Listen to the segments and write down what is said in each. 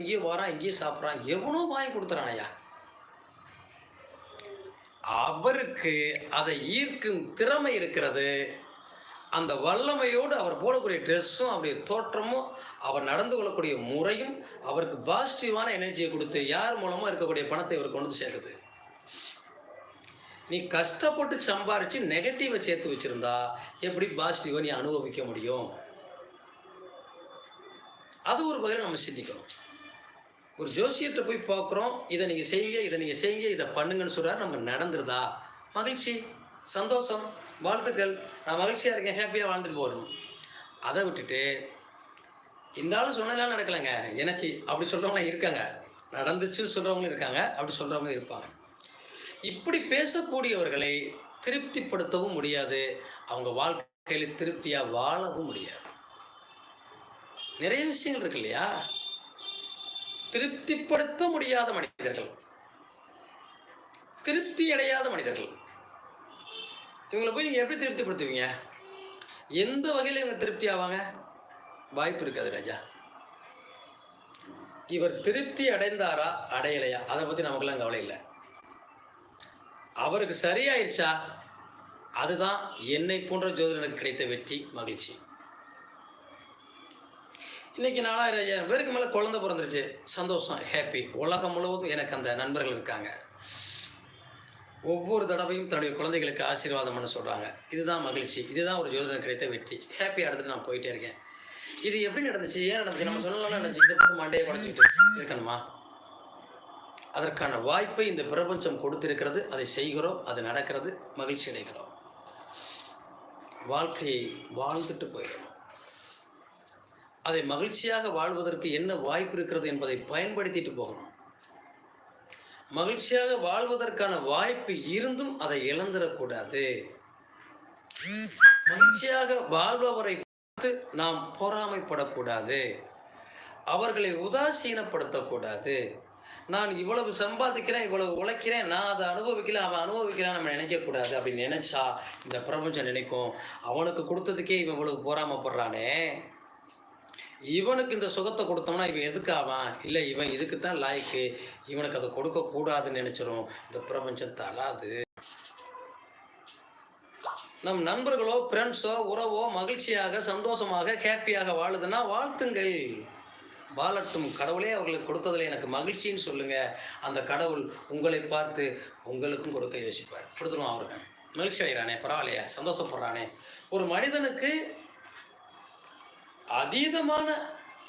இங்கேயும் வரான் இங்கேயும் சாப்பிட்றான். எவனோ வாங்கி கொடுத்துறான் ஐயா அவருக்கு அதை ஈர்க்கும் திறமை இருக்கிறது. அந்த வல்லமையோடு அவர் போடக்கூடிய ட்ரெஸ்ஸும் அவருடைய தோற்றமும் அவர் நடந்து கொள்ளக்கூடிய முறையும் அவருக்கு பாசிட்டிவான எனர்ஜியை கொடுத்து யார் மூலமாக இருக்கக்கூடிய பணத்தை இவர் கொண்டு சேர்க்குது? நீ கஷ்டப்பட்டு சம்பாரித்து நெகட்டிவை சேர்த்து வச்சுருந்தா எப்படி பாசிட்டிவை நீ அனுபவிக்க முடியும்? அது ஒரு வகையில் நம்ம சிந்திக்கணும். ஒரு ஜோசியத்தை போய் பார்க்குறோம் இதை நீங்கள் செய்யுங்க இதை நீங்கள் செய்யுங்க இதை பண்ணுங்கன்னு சொல்கிறார் நம்ம நடந்துருதா? மகிழ்ச்சி சந்தோஷம் வாழ்த்துக்கள். நான் மகிழ்ச்சியாக இருக்கேன் ஹாப்பியாக வாழ்ந்துட்டு போகணும் அதை விட்டுட்டு இந்த ஆள் சொன்னதெல்லாம் நடக்கலைங்க. எனக்கு அப்படி சொல்கிறவங்க இருக்காங்க. நடந்துச்சு சொல்கிறவங்களும் இருக்காங்க அப்படி சொல்கிறவங்களும் இருப்பாங்க. இப்படி பேசக்கூடியவர்களை திருப்திப்படுத்தவும் முடியாது. அவங்க வாழ்க்கையில் திருப்தியாக வாழவும் முடியாது. நிறைய விஷயங்கள் இருக்கு இல்லையா? திருப்திப்படுத்த முடியாத மனிதர்கள். திருப்தி அடையாத மனிதர்கள். இவங்களை போய் நீங்கள் எப்படி திருப்திப்படுத்துவீங்க? எந்த வகையில் இவங்க திருப்தி ஆவாங்க? வாய்ப்பு இருக்காது ராஜா. இவர் திருப்தி அடைந்தாரா? அடையலையா? அதை பற்றி நமக்கெல்லாம் கவலை இல்லை. அவருக்கு சரியாயிருச்சா? அதுதான் என்னை போன்ற ஜோதிடனுக்கு கிடைத்த வெற்றி மகிழ்ச்சி. இன்னைக்கு நாலாயிரம் ஐயாயிரம் பேருக்கு மேலே குழந்தை பிறந்துருச்சு. சந்தோஷம் ஹாப்பி உலகம் முழுவதும் எனக்கு அந்த நண்பர்கள் இருக்காங்க. ஒவ்வொரு தடவையும் தன்னுடைய குழந்தைகளுக்கு ஆசீர்வாதம் பண்ண சொல்கிறாங்க இதுதான் மகிழ்ச்சி. இதுதான் ஒரு ஜோதிடம் கிடைத்த வெற்றி. ஹாப்பி அடுத்து நான் போயிட்டே இருக்கேன். இது எப்படி நடந்துச்சு? ஏன் நடந்துச்சு? நம்ம சொன்னாலும் நடந்துச்சு. இந்த போது மண்டையை குறைச்சிட்டு இருக்கணுமா? அதற்கான வாய்ப்பை இந்த பிரபஞ்சம் கொடுத்திருக்கிறது. அதை செய்கிறோம் அது நடக்கிறது மகிழ்ச்சி அடைகிறோம். வாழ்க்கையை வாழ்ந்துட்டு போயிடும் அதை மகிழ்ச்சியாக வாழ்வதற்கு என்ன வாய்ப்பு இருக்கிறது என்பதை பயன்படுத்திட்டு போகணும். மகிழ்ச்சியாக வாழ்வதற்கான வாய்ப்பு இருந்தும் அதை இழந்துடக்கூடாது. மகிழ்ச்சியாக வாழ்பவரை பார்த்து நாம் பொறாமைப்படக்கூடாது. அவர்களை உதாசீனப்படுத்தக்கூடாது. நான் இவ்வளவு சம்பாதிக்கிறேன் இவ்வளவு உழைக்கிறேன் நான் அதை அனுபவிக்கல அவன் அனுபவிக்கிறான் நம்ம நினைக்கக்கூடாது அப்படின்னு நினைச்சா இந்த பிரபஞ்சம் நினைக்கும். அவனுக்கு கொடுத்ததுக்கே இவன் இவ்வளவு பொறாமப்படுறானே. இவனுக்கு இந்த சுகத்தை கொடுத்தோம்னா இவன் எதுக்காவான் இல்லை இவன் இதுக்கு தான் லாய்க்கு. இவனுக்கு அதை கொடுக்கக்கூடாதுன்னு நினச்சிரும். இந்த பிரபஞ்சம் தராது நம் நண்பர்களோ ஃப்ரெண்ட்ஸோ உறவோ மகிழ்ச்சியாக சந்தோஷமாக ஹாப்பியாக வாழுதுன்னா வாழ்த்துங்கள். வாழட்டும். கடவுளே அவர்களுக்கு கொடுத்ததில் எனக்கு மகிழ்ச்சின்னு சொல்லுங்கள் அந்த கடவுள் உங்களை பார்த்து உங்களுக்கும் கொடுக்க யோசிப்பார். கொடுத்துருவோம் அவருக்கு. மகிழ்ச்சி அடைகிறானே பரவாயில்லையா சந்தோஷப்படுறானே. ஒரு மனிதனுக்கு அதீதமான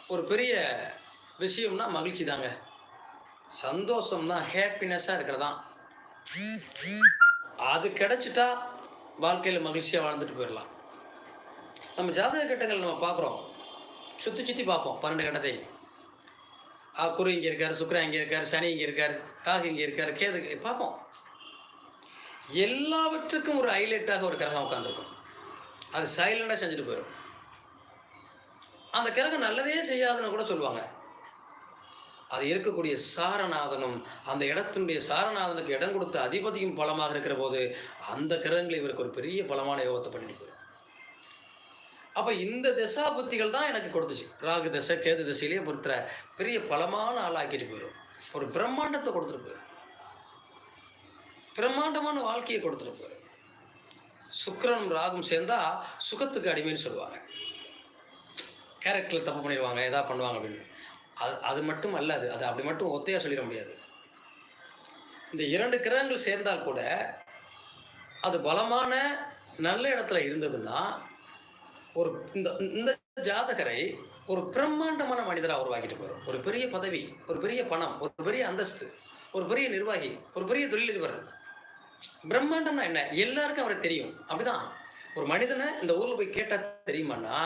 ஒரு பெரிய விஷயம்னா மகிழ்ச்சி தாங்க சந்தோஷம்னா ஹாப்பினஸ்ஸாக இருக்கிறதான். அது கிடைச்சிட்டா வாழ்க்கையில் மகிழ்ச்சியாக வாழ்ந்துட்டு போயிடலாம். நம்ம ஜாதக கட்டங்கள் நம்ம பார்க்குறோம். சுற்றி சுற்றி பார்ப்போம். பன்னெண்டு கட்டத்தை ஆ, குரு இங்கே இருக்கார் சுக்ரா இங்கே இருக்கார் சனி இங்கே இருக்கார் ராகு இங்கே இருக்கார் கேது பார்ப்போம். எல்லாவற்றுக்கும் ஒரு ஹைலைட்டாக ஒரு கிரகம் உட்காந்துருக்கும் அது சைலண்டாக செஞ்சுட்டு போயிடும். அந்த கிரகம் நல்லதே செய்யாதுன்னு கூட சொல்லுவாங்க. அது இருக்கக்கூடிய சாரநாதனும் அந்த இடத்தினுடைய சாரநாதனுக்கு இடம் கொடுத்த அதிபதியும் பலமாக இருக்கிற போது அந்த கிரகங்கள் இவருக்கு ஒரு பெரிய பலமான யோகத்தை பண்ணிட்டு போயிடும் அப்போ இந்த திசாபக்திகள் தான் எனக்கு கொடுத்துச்சு. ராகு தசை கேது திசையிலேயே பொறுத்துற பெரிய பலமான ஆளாக்கிட்டு போயிடும் ஒரு பிரம்மாண்டத்தை கொடுத்துட்டு போயிடும் பிரம்மாண்டமான வாழ்க்கையை கொடுத்துட்டு போயிடும் சுக்கரனும் ராகும் சேர்ந்தா சுகத்துக்கு அடிமைன்னு சொல்லுவாங்க. கேரக்டரில் தப்பு பண்ணிடுவாங்க எதா பண்ணுவாங்க அப்படின்னு. அது அது மட்டும் அல்ல அது. அது அப்படி மட்டும் ஒத்தையாக சொல்லிட முடியாது. இந்த இரண்டு கிரகங்கள் சேர்ந்தால் கூட அது பலமான நல்ல இடத்துல இருந்ததுன்னா ஒரு இந்த இந்த ஜாதகரை ஒரு பிரம்மாண்டமான மனிதராக உருவாக்கிட்டு போயிடும் ஒரு பெரிய பதவி ஒரு பெரிய பணம் ஒரு பெரிய அந்தஸ்து ஒரு பெரிய நிர்வாகி ஒரு பெரிய தொழிலதிபர். பிரம்மாண்டம்னா என்ன? எல்லாருக்கும் அவரை தெரியும். அப்படிதான். ஒரு மனிதனை இந்த ஊரில் போய் கேட்டால் தெரியுமான்னா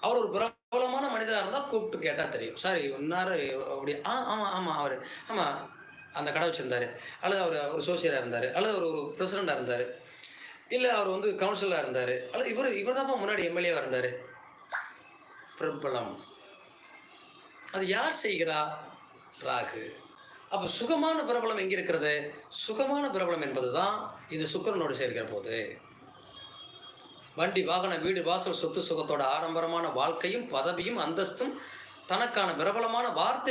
அவர் ஒரு பிரபலமான மனிதராக இருந்தால் கூப்பிட்டு கேட்டால் தெரியும். சார் இன்னார் அப்படி ஆ ஆமாம் ஆமாம் அவர் ஆமாம் அந்த கடை வச்சுருந்தாரு. அல்லது அவர் ஒரு சோசியராக இருந்தார் அல்லது அவர் ஒரு பிரசிடெண்ட்டாக இருந்தார். இல்லை அவர் வந்து கவுன்சிலராக இருந்தார். அல்லது இவர் இவர் தான் முன்னாடி எம்எல்ஏவாக இருந்தார். பிரபலம். அது யார் செய்கிறா? ராகு. அப்போ சுகமான பிரபலம் எங்கே இருக்கிறது? சுகமான பிரபலம் என்பது தான் இது சுக்கிரனோடு சேர்க்கிற போது. வண்டி வாகன வீடு வாசல் சொத்து சுகத்தோட ஆடம்பரமான வாழ்க்கையும் பதவியும் அந்தஸ்தும் தனக்கான பிரபலமான வார்த்தை